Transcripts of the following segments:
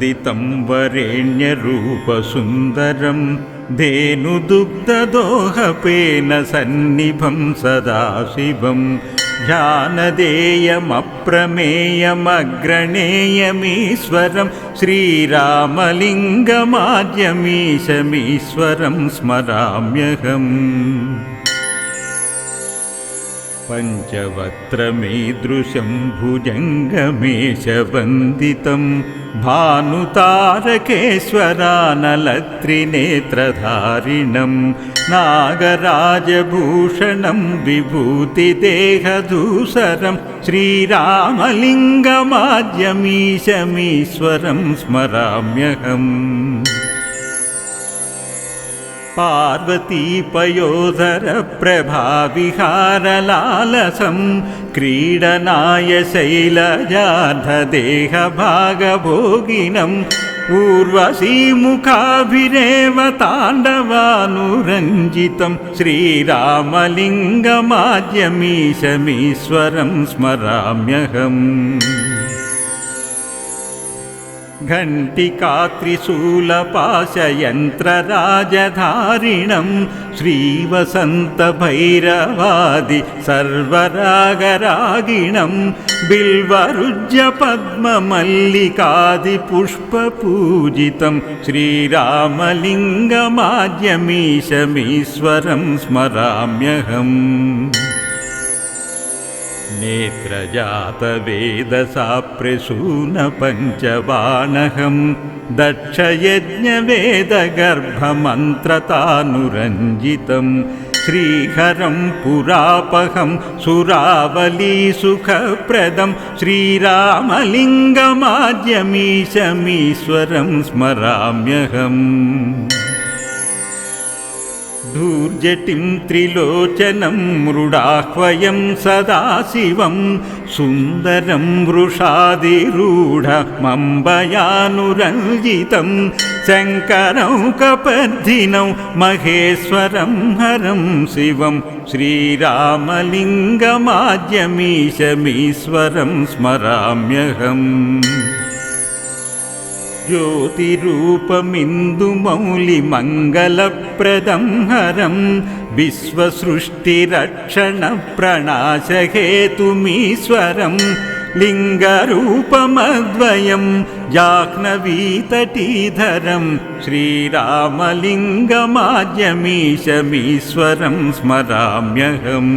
वेदवृन्दवन्दितं वरेण्यरूपसुन्दरं धेनुदुग्धदोहपेन सन्निभं सदाशिवं ध्यानदेयमप्रमेयमग्रणेयमीश्वरं श्रीरामलिङ्गमाद्यमीशमीश्वरं स्मराम्यहम् पञ्चवक्त्रमीदृशं भुजङ्गमेशवन्दितं भानुतारकेश्वरानलत्रिनेत्रधारिणं नागराजभूषणं विभूतिदेहधूसरं श्रीरामलिङ्गमाद्यमीशमीश्वरं स्मराम्यहम् पार्वतीपयोधरप्रभाविहारलालसं क्रीडनाय शैलजार्धदेहभागभोगिनं पूर्वशीमुखाभिरेव ताण्डवानुरञ्जितं श्रीरामलिङ्गमाद्यमीशमीश्वरं स्मराम्यहम् घण्टिकात्रिशूलपाशयन्त्रराजधारिणं श्रीवसन्तभैरवादि सर्वरागरागिणं बिल्वरुज्यपद्ममल्लिकादिपुष्पपूजितं श्रीरामलिङ्गमाद्यमीशमीश्वरं स्मराम्यहम् नेत्रजातवेदसाप्रसूनपञ्चबाणहं दक्षयज्ञवेदगर्भमन्त्रतानुरञ्जितं श्रीहरं पुरापहं सुरावलीसुखप्रदं श्रीरामलिङ्गमाद्यमीशमीश्वरं स्मराम्यहम् धूर्जटिं त्रिलोचनं मृडाह्वयं सदाशिवं सुन्दरं वृषादिरूढमम्बयानुरञ्जितं शङ्करौ कपद्धिनौ महेश्वरं हरं शिवं श्रीरामलिङ्गमाद्यमीशमीश्वरं स्मराम्यहम् ज्योतिरूपमिन्दुमौलिमङ्गलप्रदं हरं विश्वसृष्टिरक्षणप्रणाशहेतुमीश्वरं लिङ्गरूपमद्वयं जाह्नवीतटीधरं श्रीरामलिङ्गमाद्यमीशमीश्वरं स्मराम्यहम्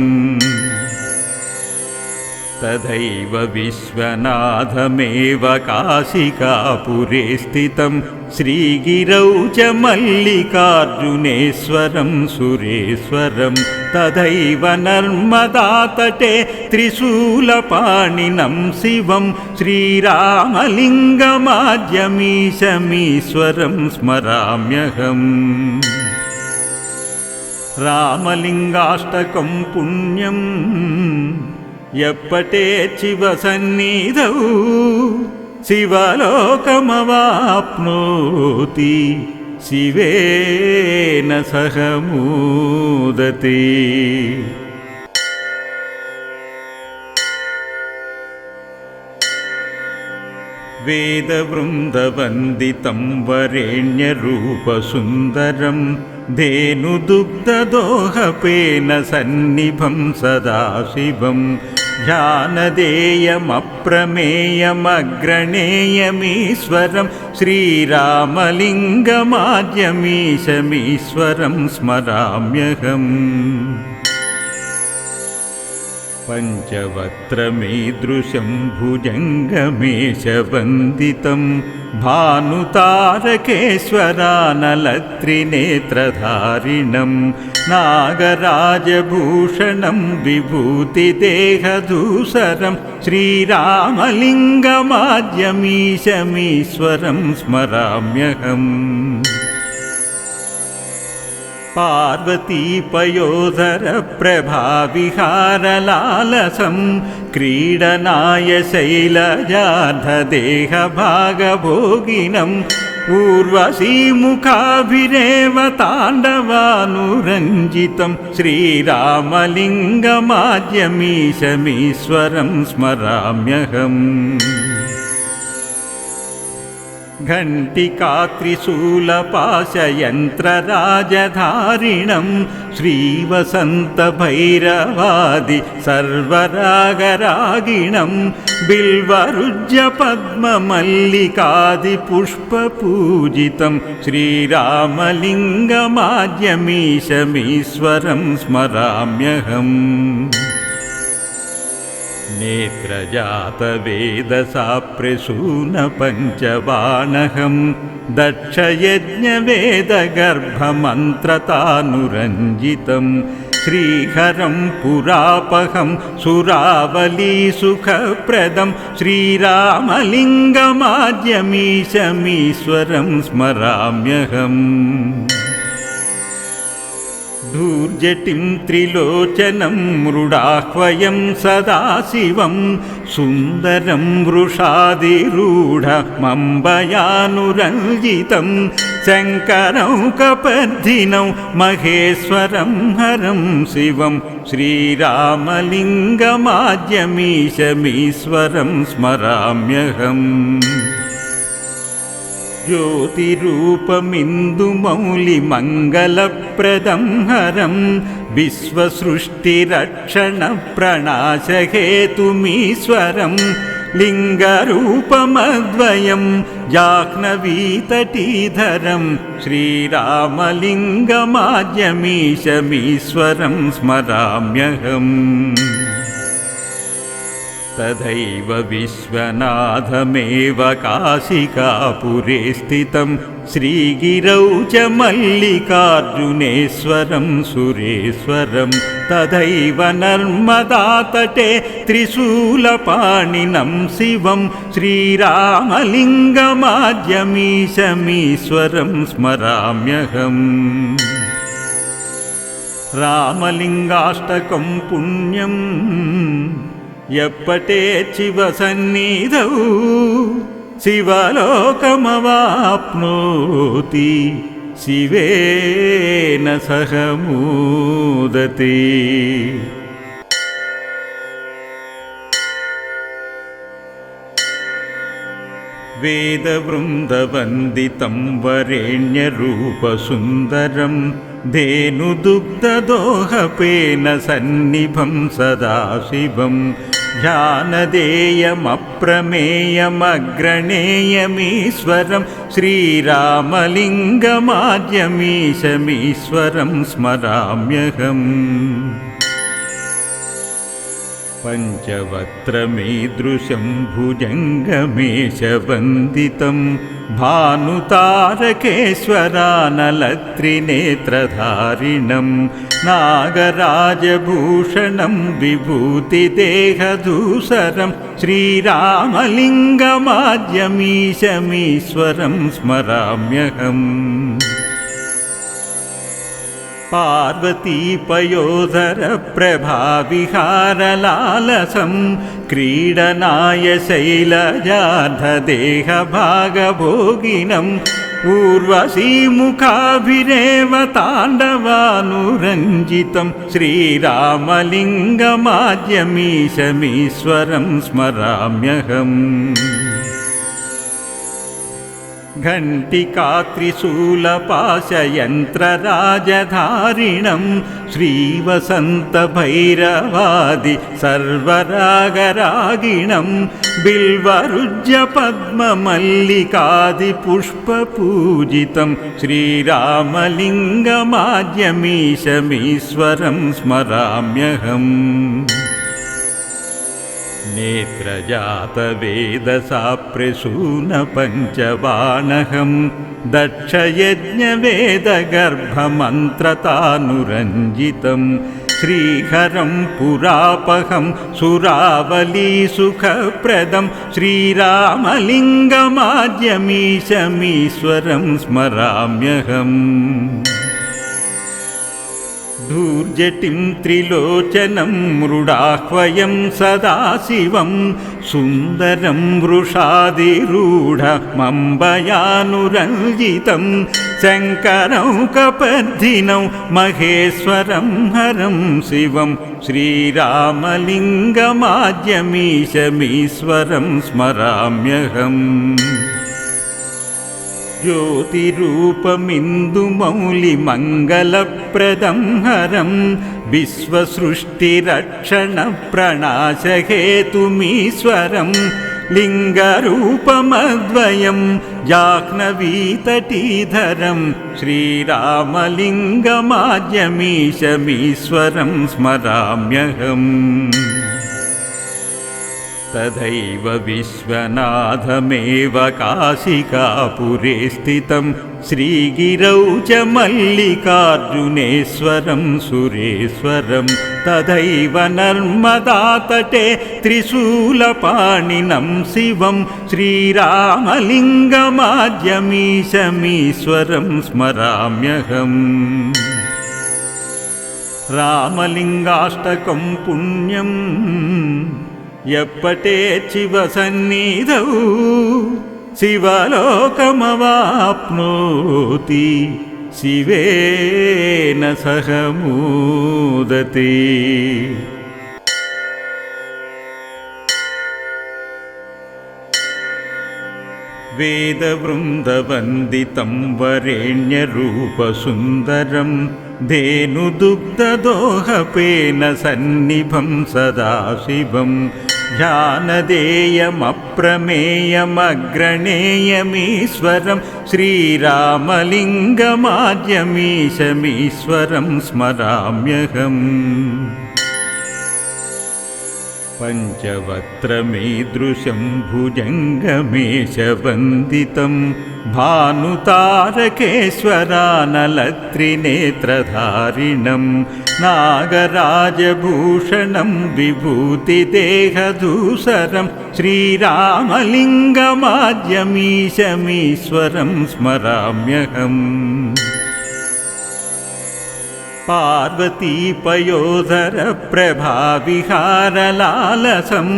तथैव विश्वनाथमेव काशिकापुरे स्थितं श्रीगिरौ च मल्लिकार्जुनेश्वरं सुरेश्वरं तथैव नर्मदातटे त्रिशूलपाणिनं शिवं श्रीरामलिङ्गमाद्यमीशमीश्वरं स्मराम्यहम् रामलिङ्गाष्टकं पुण्यम् यपटेच्छिवसन्निधौ शिवलोकमवाप्नोति शिवेन सह मोदते वेदवृन्दवन्दितं वरेण्यरूपसुन्दरं धेनुदुग्धदोहपेन सन्निभं सदाशिवं ध्यानदेयमप्रमेयमग्रणेयमीश्वरं श्रीरामलिङ्गमाद्यमीशमीश्वरं स्मराम्यहम् पञ्चवक्त्रमीदृशं भुजङ्गमेशवन्दितं भानुतारकेश्वरानलत्रिनेत्रधारिणं नागराजभूषणं विभूतिदेहधूसरं श्रीरामलिङ्गमाद्यमीशमीश्वरं स्मराम्यहम् पार्वतीपयोधरप्रभाविहारलालसं क्रीडनाय शैलजार्धदेहभागभोगिनं पूर्वशीमुखाभिरेव ताण्डवानुरञ्जितं श्रीरामलिङ्गमाद्यमीशमीश्वरं स्मराम्यहम् घण्टिकात्रिशूलपाशयन्त्रराजधारिणं श्रीवसन्तभैरवादि सर्वरागरागिणं बिल्वरुज्यपद्ममल्लिकादिपुष्पपूजितं श्रीरामलिङ्गमाद्यमीशमीश्वरं स्मराम्यहम् नेत्रजातवेदसा प्रसूनपञ्चबाणहं दक्षयज्ञवेदगर्भमन्त्रतानुरञ्जितं श्रीहरं पुरापहं सुरावलीसुखप्रदं श्रीरामलिङ्गमाद्यमीशमीश्वरं स्मराम्यहम् धूर्जटिं त्रिलोचनं मृडाह्वयं सदाशिवं सुन्दरं वृषादिरूढमम्बयानुरञ्जितं शङ्करौकपर्धिनौ महेश्वरं हरं शिवं श्रीरामलिङ्गमाद्यमीशमीश्वरं स्मराम्यहम् ज्योतिरूपमिन्दुमौलिमङ्गलप्रदं हरं विश्वसृष्टिरक्षणप्रणाशहेतुमीश्वरं लिङ्गरूपमद्वयं जाह्नवीतटीधरं श्रीरामलिङ्गमाद्यमीशमीश्वरं स्मराम्यहम् तथैव विश्वनाथमेव काशिकापुरे स्थितं श्रीगिरौ च मल्लिकार्जुनेश्वरं सुरेश्वरं तथैव नर्मदातटे त्रिशूलपाणिनं शिवं श्रीरामलिङ्गमाद्यमीशमीश्वरं स्मराम्यहम् रामलिङ्गाष्टकं पुण्यम् ఎప్పటే శివ సన్నిధౌ శివలోకమవాప్నోతి శివేన సహ మోదతే वेदवृन्दवन्दितं वरेण्यरूपसुन्दरं धेनुदुग्धदोहपेन सन्निभं सदाशिवं ध्यानदेयमप्रमेयमग्रणेयमीश्वरं श्रीरामलिङ्गमाद्यमीशमीश्वरं स्मराम्यहम् पञ्चवक्त्रमीदृशं भुजङ्गमेशवन्दितं भानुतारकेश्वरानलत्रिनेत्रधारिणं नागराजभूषणं विभूतिदेहधूसरं श्रीरामलिङ्गमाद्यमीशमीश्वरं स्मराम्यहम् पार्वतीपयोधरप्रभाविहारलालसं क्रीडनाय शैलजार्धदेहभागभोगिनं पूर्वशीमुखाभिरेव ताण्डवानुरञ्जितं श्रीरामलिङ्गमाद्यमीशमीश्वरं स्मराम्यहम् घण्टिकात्रिशूलपाशयन्त्रराजधारिणं श्रीवसन्तभैरवादि सर्वरागरागिणं बिल्वरुज्यपद्ममल्लिकादिपुष्पपूजितं श्रीरामलिङ्गमाद्यमीशमीश्वरं स्मराम्यहम् नेत्रजातवेदसा प्रसूनपञ्चबाणहं दक्षयज्ञवेदगर्भमन्त्रतानुरञ्जितं श्रीहरं पुरापहं सुरावलीसुखप्रदं श्रीरामलिङ्गमाद्यमीशमीश्वरं स्मराम्यहम् धूर्जटिं त्रिलोचनं मृडाह्वयं सदाशिवं सुन्दरं वृषादिरूढमम्बयानुरञ्जितं शङ्करौकपर्धिनौ महेश्वरं हरं शिवं श्रीरामलिङ्गमाद्यमीशमीश्वरं स्मराम्यहम् ज्योतिरूपमिन्दुमौलिमङ्गलप्रदं हरं विश्वसृष्टिरक्षणप्रणाशहेतुमीश्वरं लिङ्गरूपमद्वयं जाह्नवीतटीधरं श्रीरामलिङ्गमाद्यमीशमीश्वरं स्मराम्यहम् तथैव विश्वनाथमेव काशिकापुरे स्थितं श्रीगिरौ च मल्लिकार्जुनेश्वरं सुरेश्वरं तथैव नर्मदातटे त्रिशूलपाणिनं शिवं श्रीरामलिङ्गमाद्यमीशमीश्वरं स्मराम्यहम् रामलिङ्गाष्टकं पुण्यम् ఎప్పటే శివ సన్నిధౌ శివలోకమవాప్నోతి శివేన సహ మూదతే वेदवृन्दवन्दितं वरेण्यरूपसुन्दरं धेनुदुग्धदोहपेन सन्निभं सदाशिवं ध्यानदेयमप्रमेयमग्रणेयमीश्वरं श्रीरामलिङ्गमाद्यमीशमीश्वरं स्मराम्यहम् पञ्चवक्त्रमीदृशं भुजङ्गमेशवन्दितं भानुतारकेश्वरानलत्रिनेत्रधारिणं नागराजभूषणं विभूतिदेहधूसरं श्रीरामलिङ्गमाद्यमीशमीश्वरं स्मराम्यहम् पार्वतीपयोधरप्रभाविहारलालसं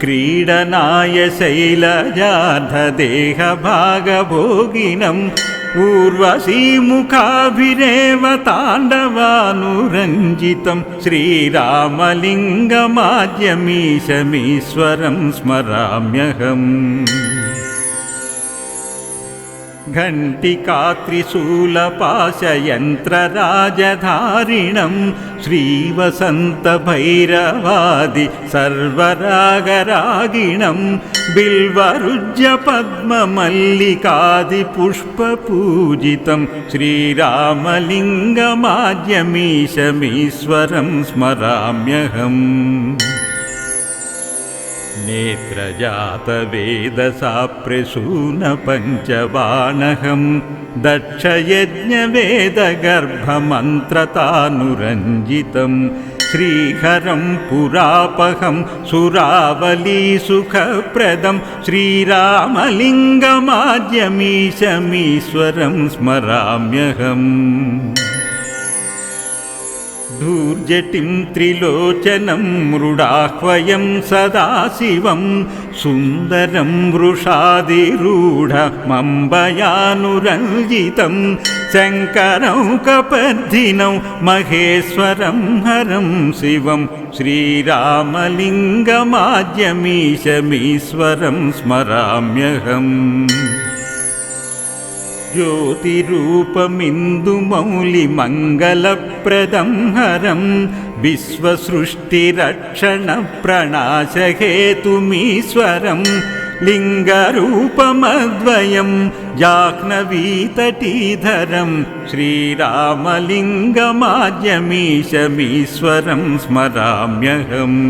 क्रीडनाय शैलजार्धदेहभागभोगिनम् ऊर्वशीमुखाभिरेव ताण्डवानुरञ्जितं श्रीरामलिङ्गमाद्यमीशमीश्वरं स्मराम्यहम् घण्टिकात्रिशूलपाशयन्त्रराजधारिणं श्रीवसन्तभैरवादि सर्वरागरागिणं बिल्वरुज्यपद्ममल्लिकादिपुष्पपूजितं श्रीरामलिङ्गमाद्यमीशमीश्वरं स्मराम्यहम् नेत्रजातवेदसा प्रसूनपञ्चबाणहं दक्षयज्ञवेदगर्भमन्त्रतानुरञ्जितं श्रीहरं पुरापहं सुरावलीसुखप्रदं श्रीरामलिङ्गमाद्यमीशमीश्वरं स्मराम्यहम् धूर्जटिं त्रिलोचनं मृडाह्वयं सदाशिवं सुन्दरं वृषादिरूढमम्बयानुरञ्जितं शङ्करौकपर्धिनौ महेश्वरं हरं शिवं श्रीरामलिङ्गमाद्यमीशमीश्वरं स्मराम्यहम् ज्योतिरूपमिन्दुमौलिमङ्गलप्रदं हरं विश्वसृष्टिरक्षणप्रणाशहेतुमीश्वरं लिङ्गरूपमद्वयं जाह्नवीतटीधरं श्रीरामलिङ्गमाद्यमीशमीश्वरं स्मराम्यहम्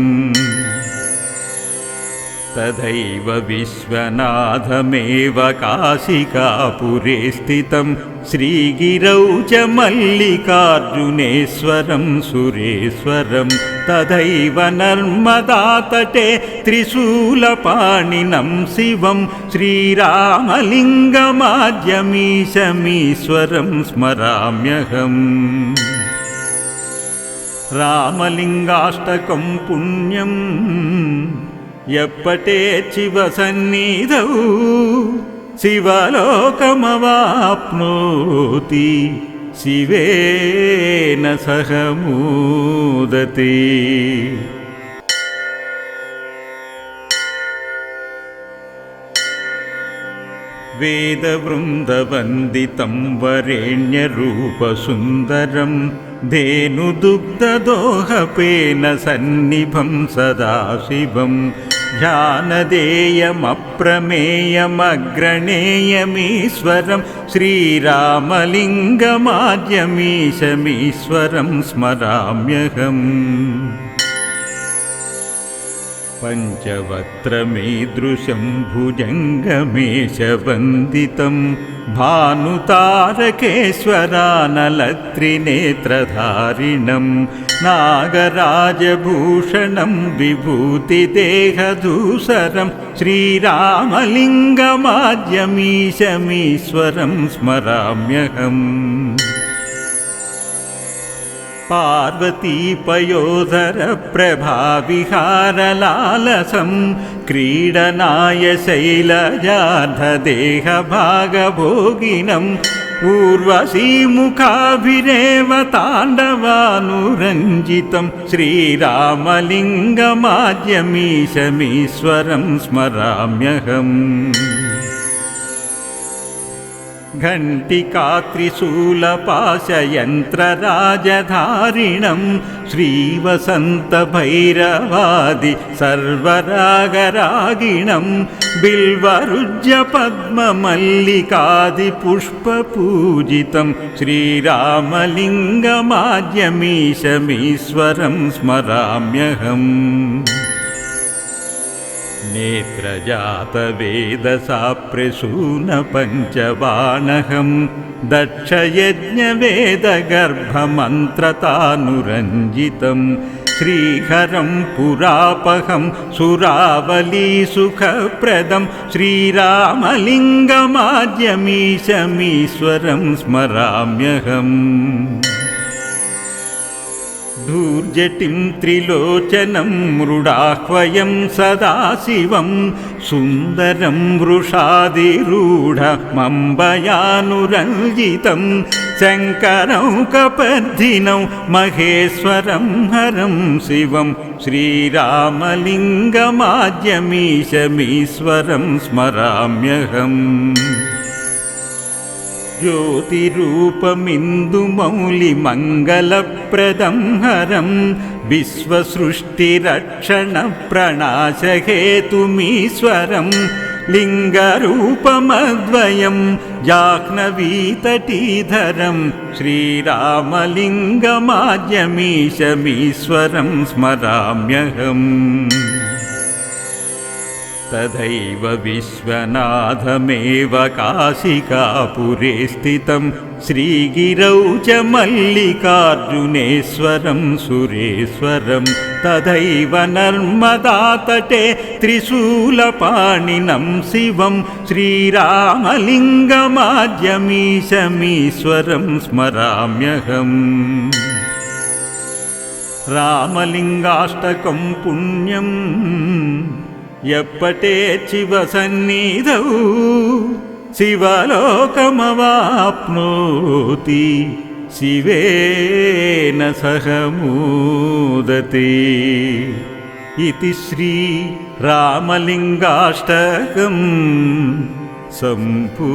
तथैव विश्वनाथमेव काशिकापुरे स्थितं श्रीगिरौ च मल्लिकार्जुनेश्वरं सुरेश्वरं तथैव नर्मदातटे त्रिशूलपाणिनं शिवं श्रीरामलिङ्गमाद्यमीशमीश्वरं स्मराम्यहम् रामलिङ्गाष्टकं पुण्यम् ఎప్పటే శివ సన్నిధౌ శివలోకమవాప్నోతి శివేన సహ మూదతే वेदवृन्दवन्दितं वरेण्यरूपसुन्दरं धेनुदुग्धदोहपेन सन्निभं सदाशिवं ध्यानदेयमप्रमेयमग्रणेयमीश्वरं श्रीरामलिङ्गमाद्यमीशमीश्वरं स्मराम्यहम् पञ्चवक्त्रमीदृशं भुजङ्गमेशवन्दितं भानुतारकेश्वरानलत्रिनेत्रधारिणं नागराजभूषणं विभूतिदेहधूसरं श्रीरामलिङ्गमाद्यमीशमीश्वरं स्मराम्यहम् पार्वतीपयोधरप्रभाविहारलालसं क्रीडनाय शैलजार्धदेहभागभोगिनम् ऊर्वशीमुखाभिरेव ताण्डवानुरञ्जितं श्रीरामलिङ्गमाद्यमीशमीश्वरं स्मराम्यहम् घण्टिकात्रिशूलपाशयन्त्रराजधारिणं श्रीवसन्तभैरवादि सर्वरागरागिणं बिल्वरुज्यपद्ममल्लिकादिपुष्पपूजितं श्रीरामलिङ्गमाद्यमीशमीश्वरं स्मराम्यहम् नेत्रजातवेदसा प्रसूनपञ्चबाणहं दक्षयज्ञवेदगर्भमन्त्रतानुरञ्जितं श्रीहरं पुरापहं सुरावलीसुखप्रदं श्रीरामलिङ्गमाद्यमीशमीश्वरं स्मराम्यहम् धूर्जटिं त्रिलोचनं मृडाह्वयं सदाशिवं सुन्दरं वृषादिरूढमम्बयानुरञ्जितं शङ्करौकपद्धिनौ महेश्वरं हरं शिवं श्रीरामलिङ्गमाद्यमीशमीश्वरं स्मराम्यहम् ज्योतिरूपमिन्दुमौलिमङ्गलप्रदं हरं विश्वसृष्टिरक्षणप्रणाशहेतुमीश्वरं लिङ्गरूपमद्वयं जाह्नवीतटीधरं श्रीरामलिङ्गमाद्यमीशमीश्वरं स्मराम्यहम् तथैव विश्वनाथमेव काशिकापुरे स्थितं श्रीगिरौ च मल्लिकार्जुनेश्वरं सुरेश्वरं तथैव नर्मदातटे त्रिशूलपाणिनं शिवं श्रीरामलिङ्गमाद्यमीशमीश्वरं स्मराम्यहम्। रामलिङ्गाष्टकं पुण्यम् यपटेच्छिवसन्निधौ शिवलोकमवाप्नोति शिवेन सह मोदते इति श्रीरामलिङ्गाष्टकं सम्पू